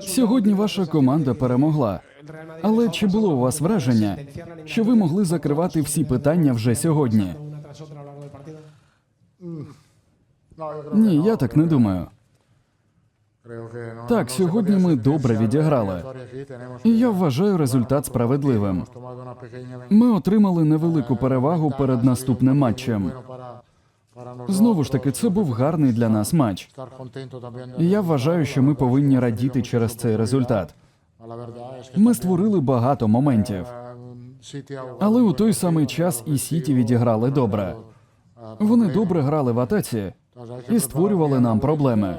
Сьогодні ваша команда перемогла. Але чи було у вас враження, що ви могли закривати всі питання вже сьогодні? Ні, я так не думаю. Так, сьогодні ми добре відіграли. І я вважаю результат справедливим. Ми отримали невелику перевагу перед наступним матчем. Знову ж таки, це був гарний для нас матч. І я вважаю, що ми повинні радіти через цей результат. Ми створили багато моментів, але у той самий час і Сіті відіграли добре. Вони добре грали в атаці і створювали нам проблеми.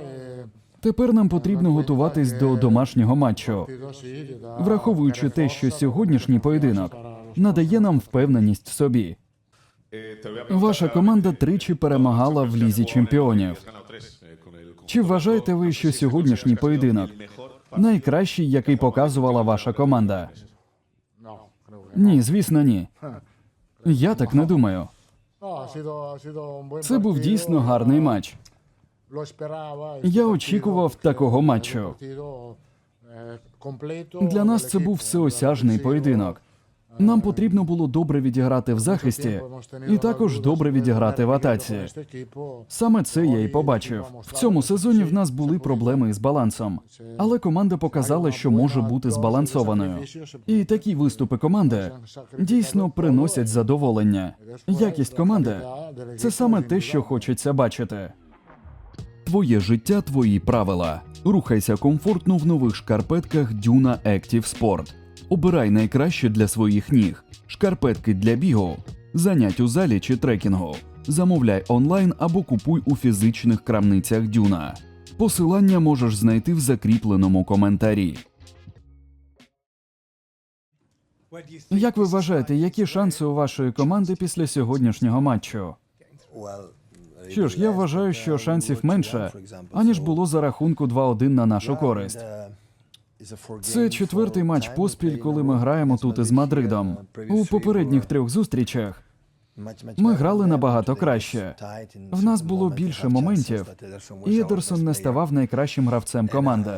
Тепер нам потрібно готуватись до домашнього матчу, враховуючи те, що сьогоднішній поєдинок надає нам впевненість в собі. Ваша команда тричі перемагала в лізі чемпіонів. Чи вважаєте ви, що сьогоднішній поєдинок найкращий, який показувала ваша команда? Ні, звісно, ні. Я так не думаю. Це був дійсно гарний матч. Я очікував такого матчу. Для нас це був всеосяжний поєдинок. Нам потрібно було добре відіграти в захисті і також добре відіграти в атаці. Саме це я і побачив. В цьому сезоні в нас були проблеми із балансом, але команда показала, що може бути збалансованою. І такі виступи команди дійсно приносять задоволення. Якість команди це саме те, що хочеться бачити. Твоє життя, твої правила. Рухайся комфортно в нових шкарпетках Duna Active Sport. Обирай найкраще для своїх ніг. Шкарпетки для бігу, занять у залі чи трекінгу. Замовляй онлайн або купуй у фізичних крамницях Дюна. Посилання можеш знайти в закріпленому коментарі. Як ви вважаєте, які шанси у вашої команди після сьогоднішнього матчу? Що ж, я вважаю, що шансів менше, аніж було за рахунку 2-1 на нашу користь. Це четвертий матч поспіль, коли ми граємо тут із Мадридом. У попередніх трьох зустрічах ми грали набагато краще. в нас було більше моментів, і Едерсон не ставав найкращим гравцем команди.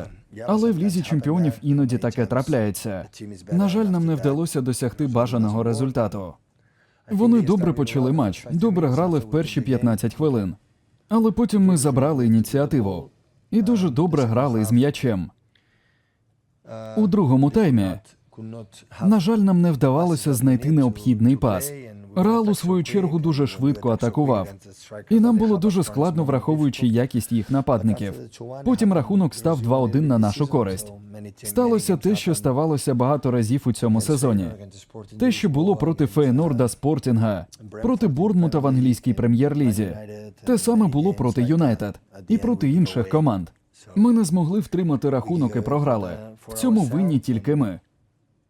Але в лізі чемпіонів іноді таке трапляється. На жаль, нам не вдалося досягти бажаного результату. Вони добре почали матч, добре грали в перші 15 хвилин. Але потім ми забрали ініціативу і дуже добре грали з м'ячем. У другому таймі, на жаль, нам не вдавалося знайти необхідний пас. Реал у свою чергу дуже швидко атакував, і нам було дуже складно, враховуючи якість їх нападників. Потім рахунок став 2-1 на нашу користь. Сталося те, що ставалося багато разів у цьому сезоні. Те, що було проти Фейнорда Спортінга, проти Борнмута в англійській прем'єр-лізі. Те саме було проти Юнайтед і проти інших команд. Ми не змогли втримати рахунок і програли. В цьому винні тільки ми.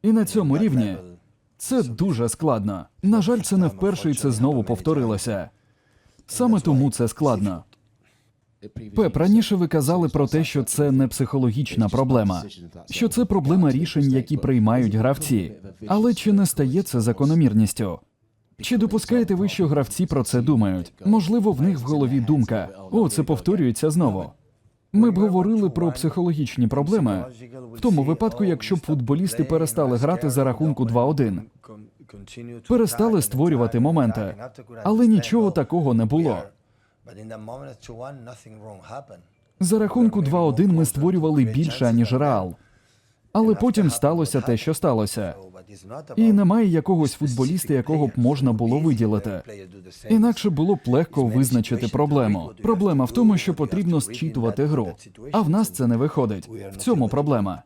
І на цьому рівні це дуже складно. На жаль, це не вперше і це знову повторилося. Саме тому це складно. Пеп, раніше ви казали про те, що це не психологічна проблема, що це проблема рішень, які приймають гравці. Але чи не стає це закономірністю? Чи допускаєте ви, що гравці про це думають? Можливо, в них в голові думка: о, це повторюється знову. Ми б говорили про психологічні проблеми в тому випадку, якщо б футболісти перестали грати за рахунку 2-1, перестали створювати моменти, але нічого такого не було. За рахунку 2-1 ми створювали більше аніж Реал. Але потім сталося те, що сталося. І немає якогось футболіста, якого б можна було виділити. Інакше було б легко визначити проблему. Проблема в тому, що потрібно зчитувати гру. А в нас це не виходить. В цьому проблема.